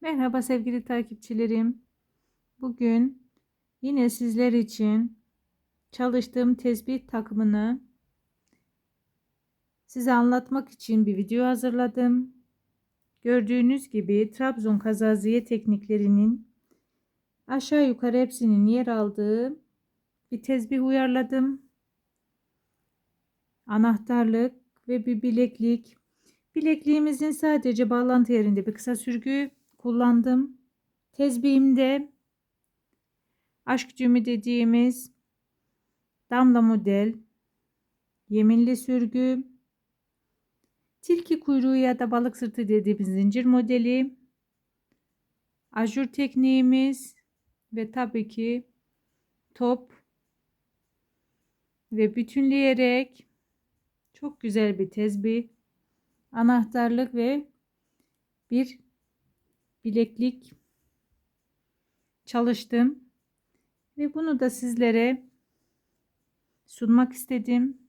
Merhaba sevgili takipçilerim. Bugün yine sizler için çalıştığım tesbih takımını size anlatmak için bir video hazırladım. Gördüğünüz gibi Trabzon kazaziye tekniklerinin aşağı yukarı hepsinin yer aldığı bir tesbih uyarladım. Anahtarlık ve bir bileklik. Bilekliğimizin sadece bağlantı yerinde bir kısa sürgü kullandım. Tezbihimde aşk cümü dediğimiz damla model, yeminli sürgü, tilki kuyruğu ya da balık sırtı dediğimiz zincir modeli, ajur tekniğimiz ve tabii ki top ve bütünleyerek çok güzel bir tezbih, anahtarlık ve bir bileklik çalıştım ve bunu da sizlere sunmak istedim.